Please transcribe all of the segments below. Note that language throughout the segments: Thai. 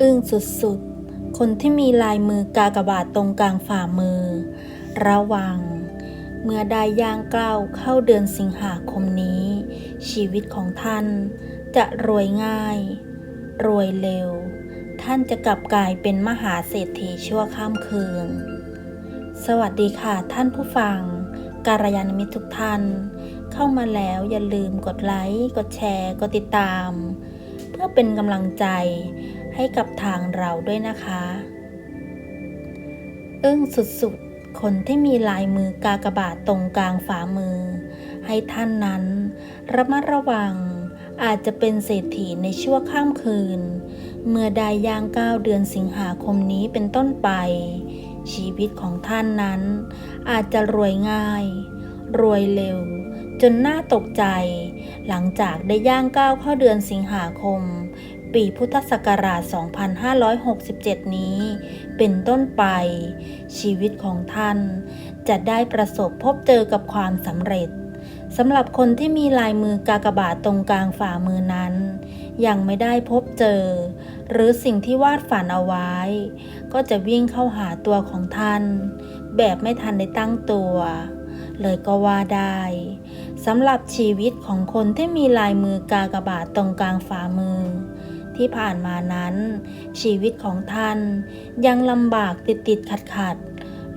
อึ้งสุดๆ คนที่มีลายมือกากบาทตรงกลางฝ่ามือ ระวัง เมื่อได้ย่างกล้าวเข้าเดือนสิงหาคมนี้ ชีวิตของท่านจะรวยง่าย รวยเร็ว ท่านจะกลับกลายเป็นมหาเศรษฐีชั่วข้ามคืน สวัสดีค่ะท่านผู้ฟัง การยานมิตรทุกท่าน เข้ามาแล้วอย่าลืมกดไลค์ กดแชร์ กดติดตาม เพื่อเป็นกำลังใจ ให้กับทางเราด้วยนะคะ อึ้งสุดๆ คนที่มีลายมือกากบาทตรงกลางฝ่ามือ ให้ท่านนั้น ระมัดระวังอาจจะเป็นเศรษฐีในชั่วข้ามคืน เมื่อได้ย่างก้าวเดือนสิงหาคมนี้เป็นต้นไป ชีวิตของท่านนั้น อาจจะรวยง่าย รวยเร็ว จนน่าตกใจ หลังจากได้ย่างก้าวเข้าเดือนสิงหาคม ปีพุทธศักราช 2567 นี้ เป็นต้นไป ชีวิตของท่าน จะได้ประสบพบเจอกับความสำเร็จสำหรับคนที่มีลายมือกากบาทตรงกลางฝ่ามือนั้น ยังไม่ได้พบเจอ หรือสิ่งที่วาดฝันเอาไว้ ก็จะวิ่งเข้าหาตัวของท่าน แบบไม่ทันได้ตั้งตัว เลยก็ว่าได้สำหรับชีวิตของคนที่มีลายมือกากบาทตรงกลางฝ่ามือ ที่ผ่านมานั้น ชีวิตของท่านยังลำบากติดติดขัดขัด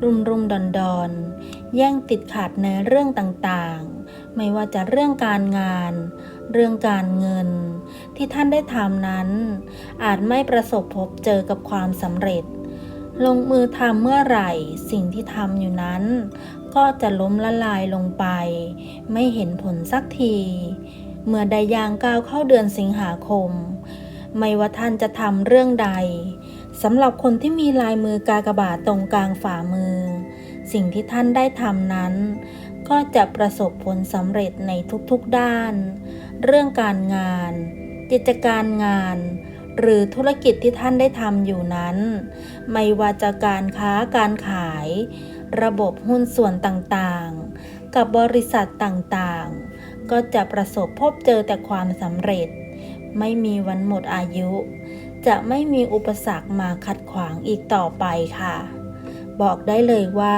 รุ่มรุ่มดอนดอนแย่งติดขัดในเรื่องต่างๆ ไม่ว่าจะเรื่องการงาน เรื่องการเงิน ที่ท่านได้ทำนั้น อาจไม่ประสบพบเจอกับความสำเร็จ ลงมือทำเมื่อไหร่สิ่งที่ทำอยู่นั้น ก็จะล้มละลายลงไป ไม่เห็นผลสักที เมื่อได้ยางก้าวเข้าเดือนสิงหาคม ไม่ว่าท่านจะทำเรื่องใดสำหรับคนที่มีลายมือกากบาทตรงกลางฝ่ามือ สิ่งที่ท่านได้ทำนั้น ก็จะประสบผลสำเร็จในทุกๆด้าน เรื่องการงาน กิจการงาน หรือธุรกิจที่ท่านได้ทำอยู่นั้น ไม่ว่าจะการค้าการขาย ระบบหุ้นส่วนต่างๆ กับบริษัทต่างๆ ก็จะประสบพบเจอแต่ความสำเร็จ ไม่มีวันหมดอายุ จะไม่มีอุปสรรคมาขัดขวางอีกต่อไปค่ะ บอกได้เลยว่า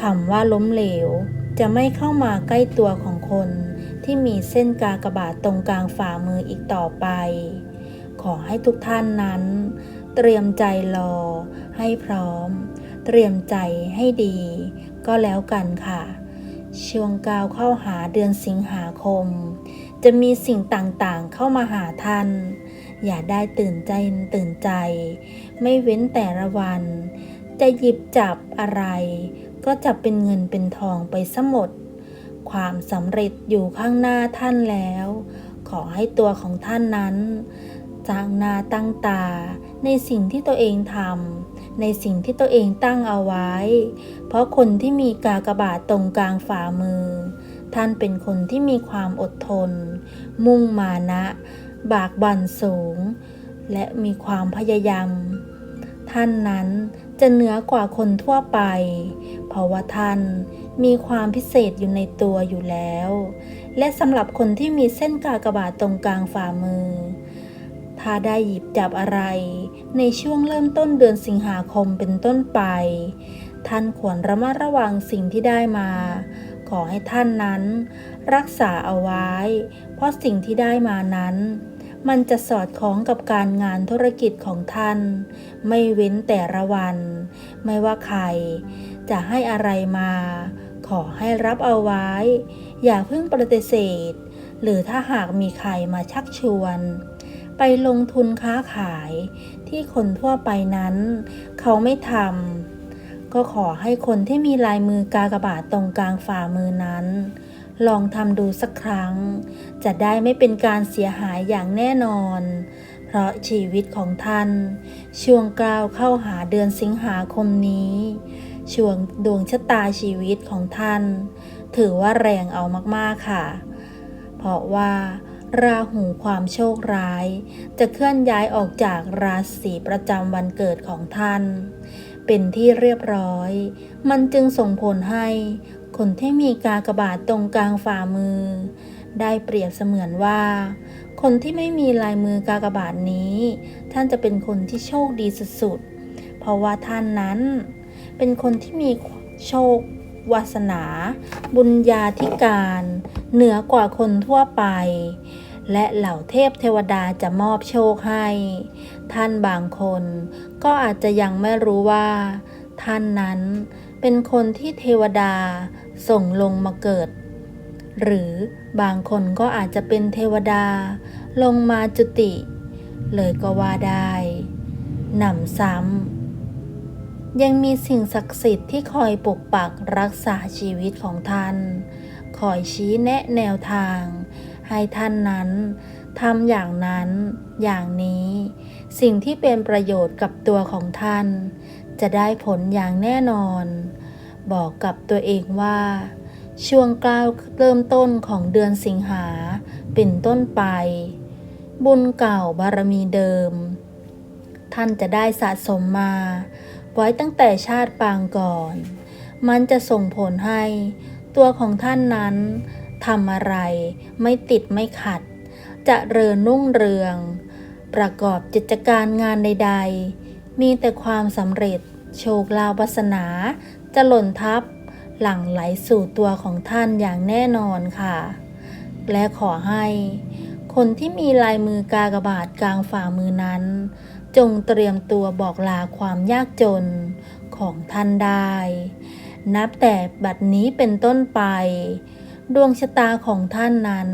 คำว่าล้มเหลว จะไม่เข้ามาใกล้ตัวของคนที่มีเส้นกากระบาทตรงกลางฝ่ามืออีกต่อไป ขอให้ทุกท่านนั้น เตรียมใจรอ ให้พร้อม เตรียมใจให้ดี ก็แล้วกันค่ะ ช่วงกาวเข้าหาเดือนสิงหาคม จะมีสิ่งต่างๆเข้ามาหาท่าน อย่าได้ตื่นใจตื่นใจ ไม่เว้นแต่ละวัน จะหยิบจับอะไร ก็จะเป็นเงินเป็นทองไปซะหมด ความสำเร็จอยู่ข้างหน้าท่านแล้ว ขอให้ตัวของท่านนั้นจางนาตั้งตา ในสิ่งที่ตัวเองทำในสิ่งที่ตัวเองตั้งเอาไว้ เพราะคนที่มีกากบาทตรงกลางฝ่ามือ ท่านเป็นคนที่มีความอดทน มุ่งมานะ บากบั่นสูง และมีความพยายาม ท่านนั้นจะเหนือกว่าคนทั่วไป เพราะว่าท่านมีความพิเศษอยู่ในตัวอยู่แล้ว และสำหรับคนที่มีเส้นกากบาทตรงกลางฝ่ามือ ถ้าได้หยิบจับอะไร ในช่วงเริ่มต้นเดือนสิงหาคมเป็นต้นไป ท่านควรระมัดระวังสิ่งที่ได้มา ขอให้ท่านนั้น รักษาเอาไว้ เพราะสิ่งที่ได้มานั้น มันจะสอดคล้องกับการงานธุรกิจของท่าน ไม่เว้นแต่ละวัน ไม่ว่าใคร จะให้อะไรมา ขอให้รับเอาไว้ อย่าเพิ่งปฏิเสธ หรือถ้าหากมีใครมาชักชวน ไปลงทุนค้าขายที่คนทั่วไปนั้น เขาไม่ทำ ก็ขอให้คนที่มีลายมือกากบาทตรงกลางฝ่ามือนั้น ลองทำดูสักครั้ง จะได้ไม่เป็นการเสียหายอย่างแน่นอน เพราะชีวิตของท่าน ช่วงกล้าวเข้าหาเดือนสิงหาคมนี้ ช่วงดวงชะตาชีวิตของท่าน ถือว่าแรงเอามากๆค่ะ เพราะว่าราหูความโชคร้าย จะเคลื่อนย้ายออกจากราศีประจำวันเกิดของท่าน เป็นที่เรียบร้อย มันจึงส่งผลให้ คนที่มีกากบาทตรงกลางฝ่ามือ ได้เปรียบเสมือนว่า คนที่ไม่มีลายมือกากบาทนี้ ท่านจะเป็นคนที่โชคดีสุดๆ เพราะว่าท่านนั้น เป็นคนที่มีโชควาสนา บุญญาธิการ เหนือกว่าคนทั่วไป และเหล่าเทพเทวดาจะมอบโชคให้ ท่านบางคนก็อาจจะยังไม่รู้ว่า ท่านนั้นเป็นคนที่เทวดาส่งลงมาเกิด หรือบางคนก็อาจจะเป็นเทวดาลงมาจุติ เลยก็ว่าได้หนำซ้ำยังมีสิ่งศักดิ์สิทธิ์ที่คอยปกปักรักษาชีวิตของท่าน คอยชี้แนะแนวทาง ให้ท่านนั้นทำอย่างนั้นอย่างนี้ สิ่งที่เป็นประโยชน์กับตัวของท่าน จะได้ผลอย่างแน่นอน บอกกับตัวเองว่า ช่วงกล้าวเริ่มต้นของเดือนสิงหาเป็นต้นไป บุญเก่าบารมีเดิม ท่านจะได้สะสมมา ไว้ตั้งแต่ชาติปางก่อน มันจะส่งผลให้ ตัวของท่านนั้น ทำอะไร ไม่ติดไม่ขัด จะเริญรุ่งเรือง ประกอบกิจการงานใด ๆ มีแต่ความสำเร็จ โชคลาภวาสนา จะหล่นทับ หลั่งไหลสู่ตัวของท่านอย่างแน่นอนค่ะ และขอให้ คนที่มีลายมือกากบาทกลางฝ่ามือนั้น จงเตรียมตัวบอกลาความยากจนของท่านได้ นับแต่บัดนี้เป็นต้นไป ดวงชะตาของท่านนั้น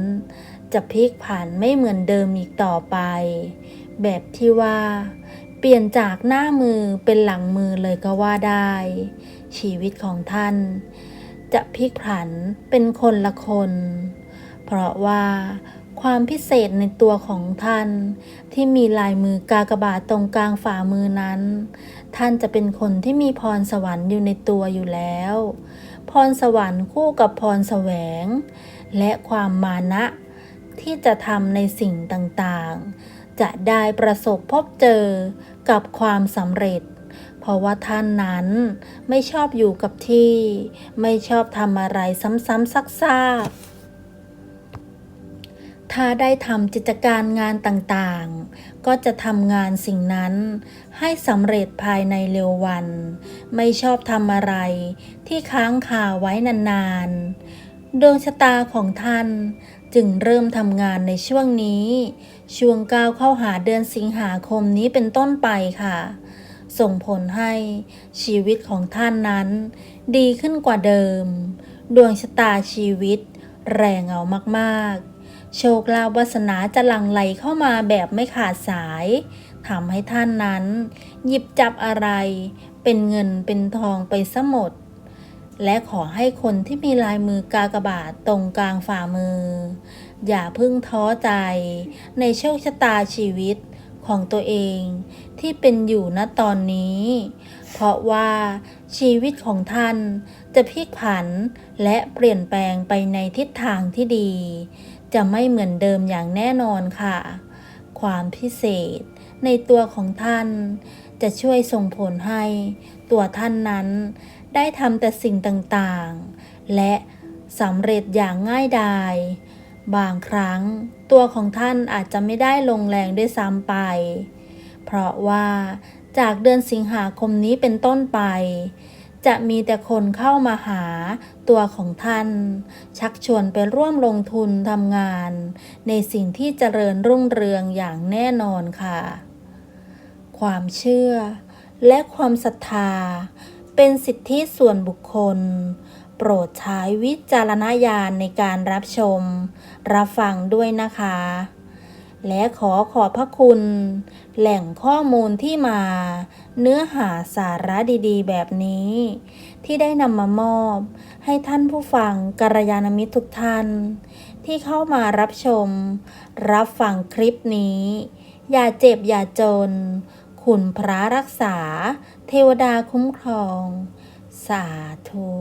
จะพลิกผันไม่เหมือนเดิมอีกต่อไป แบบที่ว่า เปลี่ยนจากหน้ามือเป็นหลังมือเลยก็ว่าได้ ชีวิตของท่าน จะพลิกผันเป็นคนละคน เพราะว่าความพิเศษในตัวของท่าน ที่มีลายมือกากบาทตรงกลางฝ่ามือนั้น ท่านจะเป็นคนที่มีพรสวรรค์อยู่ในตัวอยู่แล้ว พรสวรรค์คู่กับพรแสวง และความมานะ ที่จะทำในสิ่งต่างๆ จะได้ประสบพบเจอกับความสำเร็จ เพราะว่าท่านนั้นไม่ชอบอยู่กับที่ ไม่ชอบทำอะไรซ้ำๆซักๆ ถ้าได้ทำกิจการงานต่างๆ ก็จะทำงานสิ่งนั้นให้สำเร็จภายในเร็ววัน ไม่ชอบทำอะไรที่ค้างคาไว้นานๆ ดวงชะตาของท่านจึงเริ่มทำงานในช่วงนี้ ช่วงก้าวเข้าหาเดือนสิงหาคมนี้เป็นต้นไปค่ะ ส่งผลให้ชีวิตของท่านนั้น ดีขึ้นกว่าเดิม ดวงชะตาชีวิต แรงเอามากๆ โชคลาภวาสนาจะหลั่งไหลเข้ามาแบบไม่ขาดสายทำให้ท่านนั้น หยิบจับอะไร เป็นเงินเป็นทองไปซะหมด และขอให้คนที่มีลายมือกากบาทตรงกลางฝ่ามือ อย่าพึ่งท้อใจ ในโชคชะตาชีวิตของตัวเองที่เป็นอยู่ณตอนนี้ เพราะว่าชีวิตของท่านจะพลิกผันและเปลี่ยนแปลงไปในทิศทางที่ดี จะไม่เหมือนเดิมอย่างแน่นอนค่ะ ความพิเศษในตัวของท่านจะช่วยส่งผลให้ตัวท่านนั้น ได้ทำแต่สิ่งต่างๆ และสำเร็จอย่างง่ายดาย บางครั้งตัวของท่านอาจจะไม่ได้ลงแรงด้วยซ้ำไป เพราะว่าจากเดือนสิงหาคมนี้เป็นต้นไป จะมีแต่คนเข้ามาหาตัวของท่าน ชักชวนไปร่วมลงทุนทำงาน ในสิ่งที่เจริญรุ่งเรืองอย่างแน่นอนค่ะ ความเชื่อและความศรัทธา เป็นสิทธิส่วนบุคคล โปรดใช้วิจารณญาณในการรับชม รับฟังด้วยนะคะ และขอขอบพระคุณ แหล่งข้อมูลที่มา เนื้อหาสาระดีๆ แบบนี้ ที่ได้นำมามอบ ให้ท่านผู้ฟังกัลยาณมิตรทุกท่าน ที่เข้ามารับชม รับฟังคลิปนี้ อย่าเจ็บอย่าจนคุณพระรักษา เทวดาคุ้มครอง สาธุ